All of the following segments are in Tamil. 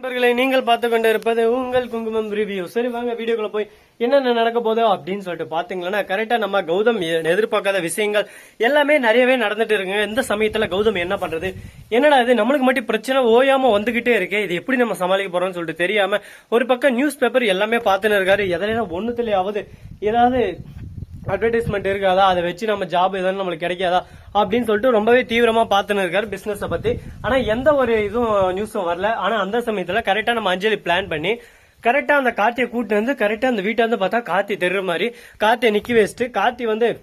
நண்பர்களை நீங்கள் பார்த்து கொண்டு இருப்பது உங்கள் குங்குமம் ரிவ்யூ சரி வாங்க வீடியோக்குள்ள போய் என்னென்ன நடக்க போதோ அப்படின்னு சொல்லிட்டு பாத்தீங்கன்னா கரெக்டா நம்ம கௌதம் எதிர்பார்க்காத விஷயங்கள் எல்லாமே நிறையவே நடந்துட்டு இருக்குங்க. இந்த சமயத்துல கௌதம் என்ன பண்றது? என்னடா இது? நம்மளுக்கு மட்டும் பிரச்சனை ஓயாம வந்துகிட்டே இருக்கு. இது எப்படி நம்ம சமாளிக்க போறோம்னு சொல்லிட்டு தெரியாம ஒரு பக்கம் நியூஸ் பேப்பர் எல்லாமே பார்த்துன்னு இருக்காரு. எதனா ஒண்ணுத்துலயாவது ஏதாவது அட்வர்டைஸ்மெண்ட் இருக்காதா? அதை வச்சு நம்ம ஜாப் எதாவது நம்மளுக்கு கிடைக்காதா? அப்படின்னு சொல்லிட்டு ரொம்பவே தீவிரமா பார்த்துன்னு இருக்காரு பிசினஸ் பத்தி. ஆனா எந்த ஒரு இதுவும் நியூஸும் வரல. ஆனா அந்த சமயத்துல கரெக்டா நம்ம அஞ்சலி பிளான் பண்ணி கரெக்டா அந்த கார்த்தியை கூட்டு வந்து கரெக்டா அந்த வீட்டை வந்து பார்த்தா கார்த்தி தெரியுற மாதிரி. கார்த்தியை நிக்க வச்சுட்டு கார்த்தி வந்து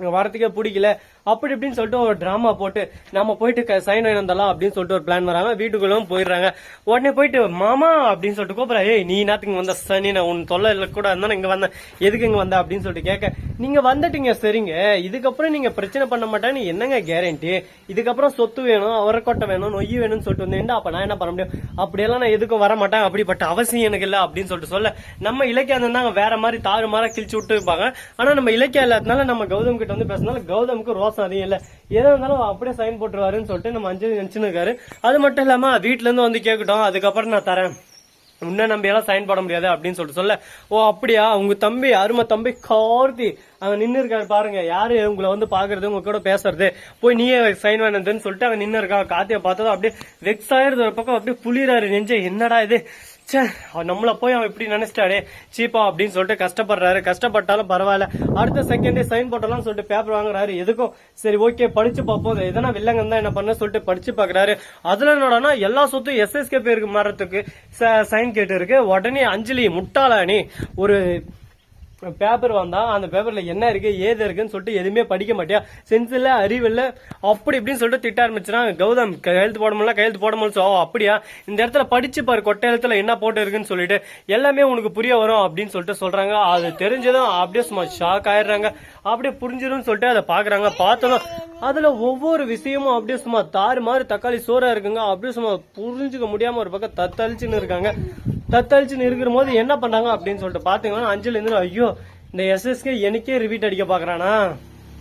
வரத்துக்கே பிடிக்கல. அப்படி இப்படின்னு சொல்லிட்டு ஒரு டிராமா போட்டு நம்ம போயிட்டு சைன் வாங்கி வந்தலாம் அப்படின்னு சொல்லிட்டு ஒரு பிளான் வராங்க. வீட்டுக்குள்ளவும் போயிடுறாங்க. உடனே போயிட்டு மாமா அப்படின்னு சொல்லிட்டு கூப்பிடுறா. ஏய் நீ நாத்துக்கு வந்த? சனி நான் உன் தொல்லை இல்லை கூட இருந்தாலும் இங்க வந்தேன். எதுக்கு இங்க வந்த? அப்படின்னு சொல்லிட்டு கேட்க நீங்க வந்துட்டீங்க சரிங்க. இதுக்கப்புறம் நீங்க பிரச்சனை பண்ண மாட்டேன்னு என்னங்க கேரண்டி இதுக்கப்புறம் சொத்து வேணும் அவரக்கொட்டை வேணும் நொய்யி வேணும்னு சொல்லிட்டு வந்தேன் அப்ப நான் என்ன பண்ண முடியும்? அப்படியெல்லாம் நான் எதுக்கும் வர மாட்டேன். அப்படிப்பட்ட அவசியம் எனக்கு இல்ல அப்படின்னு சொல்லிட்டு சொல்ல. நம்ம இலக்கியம் இருந்தாங்க வேற மாதிரி தாறு மாற கிழிச்சு விட்டு இருப்பாங்க ஆனா நம்ம இலக்கியம் இல்லாதனால நம்ம கௌதம் கிட்ட வந்து பேசினால கௌதமுக்கு ரோஸ் அதிகம் இல்ல எதா இருந்தாலும் அப்படியே சைன் போட்டுருவாருன்னு சொல்லிட்டு நம்ம அஞ்சலி நினைச்சுன்னு இருக்காரு அது மட்டும் இல்லாம வீட்டுல இருந்து வந்து கேட்கட்டும் அதுக்கப்புறம் நான் தரேன். உன்ன நம்பி எல்லாம் சைன் போட முடியாது அப்படின்னு சொல்லிட்டு சொல்ல. ஓ அப்படியா? உங்க தம்பி அருமை தம்பி கார்த்தி அவன் நின்று இருக்காரு பாருங்க. யாரு? உங்களை வந்து பாக்குறது உங்க கூட பேசுறது. போய் நீயே சைன் வேணுதுன்னு சொல்லிட்டு அவன் நின்று இருக்கான் கார்த்தியை பார்த்ததும் அப்படியே வெக்ஸ் ஆயிருது ஒரு பக்கம் அப்படியே புளிறாரு நெஞ்சே. என்னடா இது? ச்சே நம்மளை போய் அவன் இப்படி நினைச்சிட்டாடே சீப்பா அப்படின்னு சொல்லிட்டு கஷ்டப்படுறாரு. கஷ்டப்பட்டாலும் பரவாயில்ல. அடுத்த செகண்டே சைன் போட்டலாம் சொல்லிட்டு பேப்பர் வாங்குறாரு. எதுக்கும்? சரி ஓகே படிச்சு பார்ப்போம். எதனா வில்லங்க தான் என்ன பண்ண சொல்லிட்டு படிச்சு பாக்குறாரு அதுல என்னடனா எல்லா சொத்தும் எஸ்எஸ்கே பேருக்கு மாறத்துக்கு சைன் கேட்டு இருக்கு உடனே அஞ்சலி முட்டாளா நீ? ஒரு பேப்பர் வந்தா அந்த பேப்பர்ல என்ன இருக்கு ஏது இருக்குன்னு சொல்லிட்டு எதுவுமே படிக்க மாட்டியா? சென்ஸ் இல்ல அறிவு இல்ல அப்படி இப்படின்னு சொல்லிட்டு திட்ட ஆரம்பிச்சுனா கௌதம் கையெழுத்து போட முடியல கையெழுத்து போட முடியல. ஓ அப்படியா? இந்த இடத்துல படிச்சு பாரு கொட்டை எழுத்துல என்ன போட்டு இருக்குன்னு சொல்லிட்டு. எல்லாமே உனக்கு புரிய வரும் அப்படின்னு சொல்லிட்டு சொல்றாங்க. அது தெரிஞ்சதும் அப்படியே சும்மா ஷாக் ஆயிடுறாங்க. அப்படியே புரிஞ்சிடும் சொல்லிட்டு அதை பாக்குறாங்க பார்த்ததும் அதுல ஒவ்வொரு விஷயமும் அப்படியே சும்மா தாறு மாதிரி தக்காளி சோறா இருக்குங்க. அப்படியே சும்மா புரிஞ்சுக்க முடியாம ஒரு பக்கம் தத்தளிச்சுன்னு இருக்காங்க. தத்தளிச்சுன்னு இருக்கிற போது என்ன பண்ணாங்க அப்படின்னு சொல்லிட்டு பாத்தீங்கன்னா அஞ்சலி இருந்து ஐயோ இந்த எஸ்எஸ்கே எனக்கே ரிவீட் அடிக்க பாக்குறானா?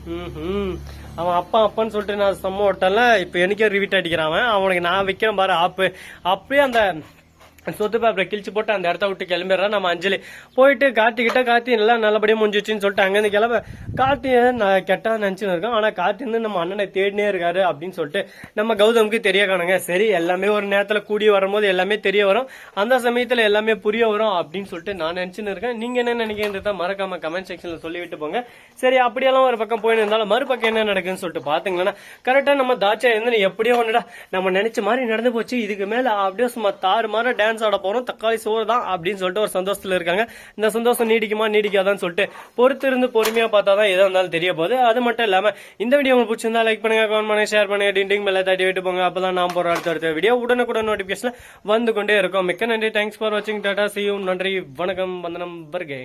ம் அவன் அப்பா அப்பான்னு சொல்லிட்டு நான் சம்ம ஓட்டல இப்ப எனக்கே ரிவீட் அடிக்கிறான் அவன். அவனுக்கு நான் வைக்கிறேன் பாரு ஆப்பு. அப்படியே அந்த சொத்து பேப்பரை கிழிச்சு போட்டு அந்த இடத்த விட்டு கிளம்பிடுறான் நம்ம அஞ்சலி. போயிட்டு கார்த்திகிட்ட கார்த்தி நல்லா நல்லபடியா முடிஞ்சிச்சுன்னு சொல்லிட்டு அங்கேருந்து கிளம்ப. கார்த்தி நான் கெட்டா நினச்சின்னு இருக்கோம் ஆனா கார்த்தி வந்து நம்ம அண்ணனை தேடினே இருக்காரு அப்படின்னு சொல்லிட்டு நம்ம கௌதமுக்கு தெரிய காணுங்க. சரி எல்லாமே ஒரு நேரத்துல கூடி வரும்போது எல்லாமே தெரிய வரும். அந்த சமயத்துல எல்லாமே புரிய வரும் அப்படின்னு சொல்லிட்டு நான் நினைச்சுன்னு இருக்கேன். நீங்க என்ன நினைக்கிறத மறக்காம கமெண்ட் செக்ஷன்ல சொல்லிவிட்டு போங்க. சரி அப்படியெல்லாம் ஒரு பக்கம் போயின்னு இருந்தாலும் மறுபக்கம் என்ன நடக்குதுன்னு சொல்லிட்டு பாத்தீங்கன்னா கரெக்டா நம்ம தாச்சா இருந்து எப்படியோ ஒன்றுடா நம்ம நினைச்ச மாதிரி நடந்து போச்சு. இதுக்கு மேல அப்படியே சும்மா தாறு மாதிரி டான்ஸ் ஆட போறோம். தக்காளி சோறு தான் அப்படின்னு சொல்லிட்டு ஒரு சந்தோஷத்துல இருக்காங்க. இந்த சந்தோஷம் நீடிக்குமா நீடிக்காதான்னு சொல்லிட்டு பொறுத்து இருந்து பொறுமையா பார்த்தா தான் எதா இருந்தாலும் தெரிய போகுது. அது மட்டும் இல்லாம இந்த வீடியோ உங்களுக்கு பிடிச்சிருந்தா லைக் பண்ணுங்க கமெண்ட் பண்ணுங்க ஷேர் பண்ணுங்க டிண்டிங் மேல தட்டி விட்டு போங்க. அப்பதான் நான் போற அடுத்த அடுத்த வீடியோ உடனுக்குடன் நோட்டிபிகேஷன் வந்து கொண்டே இருக்கும். மிக்க நன்றி. தேங்க்ஸ் ஃபார் வாட்சிங் டாடா சியூ நன்றி. வணக்கம். வந்தனம். பர்கே